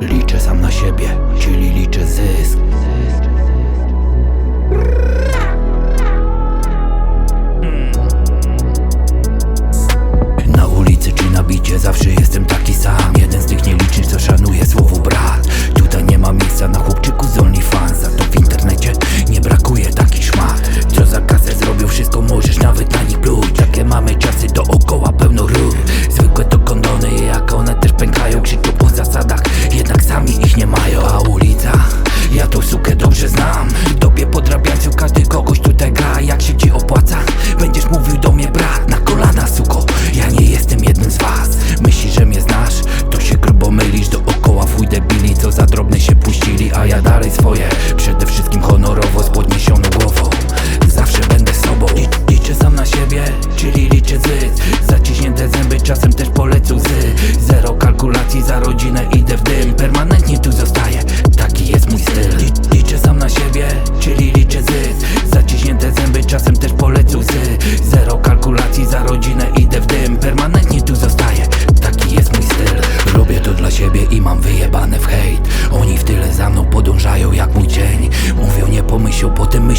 Liczę sam na siebie, czyli liczę zysk.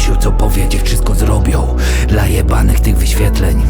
Grzesiu co powiedzieć wszystko zrobią. Dla jebanych tych wyświetleń.